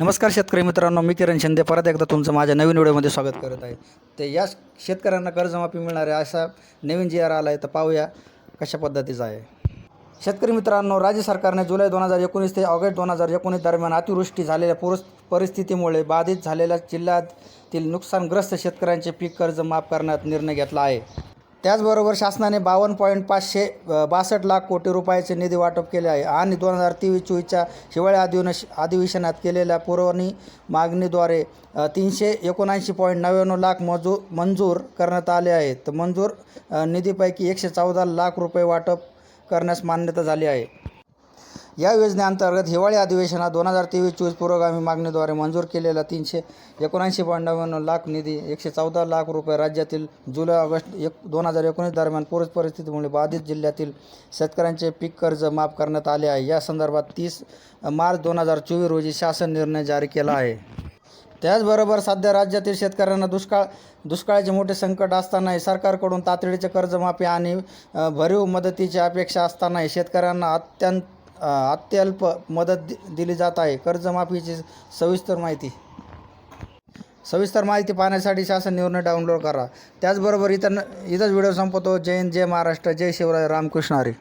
नमस्कार शेतकरी मित्रांनो मी किरण शिंदे. परत एकदा तुमचं माझ्या नवीन व्हिडिओमध्ये स्वागत करत आहे. ते या शेतकऱ्यांना कर्जमाफी मिळणार आहे असा नवीन जी आर आला आहे तर पाहूया कशा पद्धतीचा आहे. शेतकरी मित्रांनो राज्य सरकारने जुलै दोन हजार एकोणीस ते ऑगस्ट दोन हजार एकोणीस दरम्यान अतिवृष्टी झालेल्या पुरस परिस्थितीमुळे बाधित झालेल्या जिल्ह्यातील नुकसानग्रस्त शेतकऱ्यांचे पीक कर्ज माफ करण्यात निर्णय घेतला आहे. त्याचबरोबर शासनाने बावन्न पॉईंट पाचशे बासष्ट लाख कोटी रुपयाचे निधी वाटप केले आहे आणि दोन हजार तेवीस चोवीसच्या हिवाळी अधिवेश अधिवेशनात केलेल्या पुरवणी मागणीद्वारे तीनशे एकोणऐंशी पॉईंट नव्याण्णव लाख मजू मंजूर करण्यात आले आहेत मंजूर निधीपैकी एकशे चौदा लाख रुपये वाटप करण्यास मान्यता झाली आहे. या योजनेअंतर्गत हिवाळी अधिवेशनात दोन हजार तेवीस चोवीस पुरोगामी मागणीद्वारे मंजूर केलेला तीनशे एकोणऐंशी पॉईंट लाख निधी एकशे चौदा लाख रुपये राज्यातील जुलै ऑगस्ट एक दोन हजार एकोणीस दरम्यान पूर परिस्थितीमुळे बाधित जिल्ह्यातील शेतकऱ्यांचे पीक कर्ज माफ करण्यात आले आहे. या संदर्भात तीस मार्च दोन हजार चोवीस रोजी शासन निर्णय जारी केला आहे. त्याचबरोबर सध्या राज्यातील शेतकऱ्यांना दुष्काळ दुष्काळाचे मोठे संकट असतानाही सरकारकडून तातडीचे कर्जमाफी आणि भरीव मदतीची अपेक्षा असतानाही शेतकऱ्यांना अत्यंत अत्यल्प मदत दि दिली जात आहे. कर्जमाफीची सविस्तर माहिती. सविस्तर माहिती पाहण्यासाठी शासन निर्णय डाउनलोड करा. त्याचबरोबर इथं इथंच व्हिडिओ संपवतो. जय हिंद जय महाराष्ट्र जय शिवराय रामकृष्ण हरी.